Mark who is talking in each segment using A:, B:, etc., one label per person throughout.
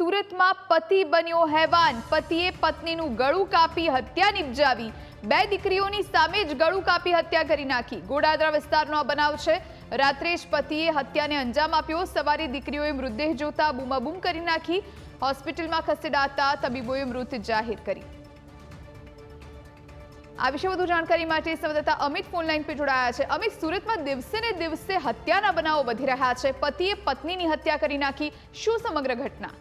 A: સુરતમાં પતિ બન્યો હેવાન. પતિએ પત્નીનું ગળું કાપી હત્યા નિપજાવી. બે દીકરીઓની સામે જ ગળું કાપી હત્યા કરી નાખી. ગોડાદરા વિસ્તારનો આ બનાવ છે. રાત્રે જ પતિએ હત્યાને અંજામ આપ્યો. સવારે દીકરીઓએ મૃતદેહ જોતા બૂમાબૂમ કરી નાખી. હોસ્પિટલમાં ખસેડાતા તબીબોએ મૃત જાહેર કરી. આ વિશે વધુ જાણકારી માટે સંવાદદાતા અમિત ફોનલાઈન પર જોડાયા છે. અમિત, સુરતમાં દિવસે ને દિવસે હત્યાના બનાવો વધી રહ્યા છે. પતિએ પત્નીની હત્યા કરી નાખી. શું સમગ્ર ઘટના?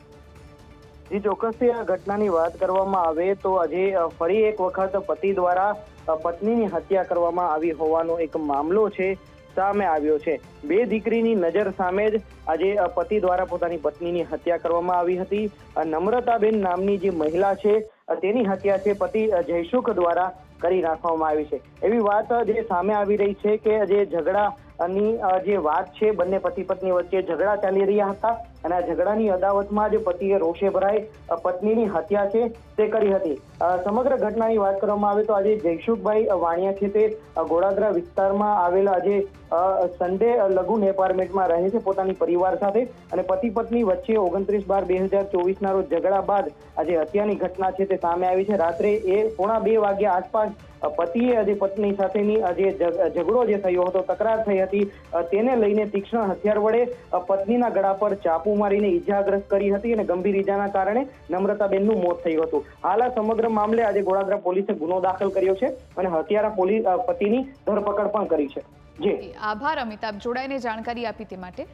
B: જી ચોક્કસથી આ ઘટનાની વાત કરવામાં આવે તો આજે ફરી એક વખત પતિ દ્વારા પત્નીની હત્યા કરવામાં આવી હોવાનો એક મામલો છે, સામે આવ્યો છે. બે દીકરીની નજર સામે જ આજે પતિ દ્વારા પોતાની પત્નીની હત્યા કરવામાં આવી હતી. નમ્રતાબેન નામની જે મહિલા છે તેની હત્યા છે પતિ જયસુખ દ્વારા કરી નાખવામાં આવી છે. એવી વાત જે સામે આવી રહી છે કે જે ઝઘડાની ની જે વાત છે, બંને પતિ પત્ની વચ્ચે ઝઘડા ચાલી રહ્યા હતા. અને આ ઝઘડાની અદાવતમાં જ પતિએ રોષે ભરાઈ પત્નીની હત્યા છે તે કરી હતી. સમગ્ર ઘટનાની વાત કરવામાં આવે તો આજે જયસુખભાઈ વાણિયા છે તે ગોળાદરા વિસ્તારમાં આવેલા આજે સન્ડે અ, લઘુન એપાર્ટમેન્ટમાં રહે છે પોતાની પરિવાર સાથે અને પતિ પત્ની વચ્ચે ઓગણત્રીસ બાર બે હજાર ચોવીસના રોજ ઝઘડા બાદ આજે હત્યાની ઘટના છે તે સામે આવી છે. રાત્રે એ પોણા બે વાગ્યા આસપાસ પતિએ આજે પત્ની સાથેની જે ઝઘડો જે થયો હતો, તકરાર થઈ હતી તેને લઈને તીક્ષ્ણ હથિયાર વડે પત્નીના ગળા પર ચાપુ મારીને ઈજાગ્રસ્ત કરી હતી અને ગંભીર ઈજાના કારણે નમ્રતાબેનનું મોત થયું હતું. હાલ આ સમગ્ર મામલે આજે ગોળાદરા પોલીસે ગુનો દાખલ કર્યો છે અને હત્યારા પોલીસ પતિની ધરપકડ પણ કરી છે. જી.
A: આભાર, અમિતાભ. જોડાઈને જાણકારી આપી તે માટે.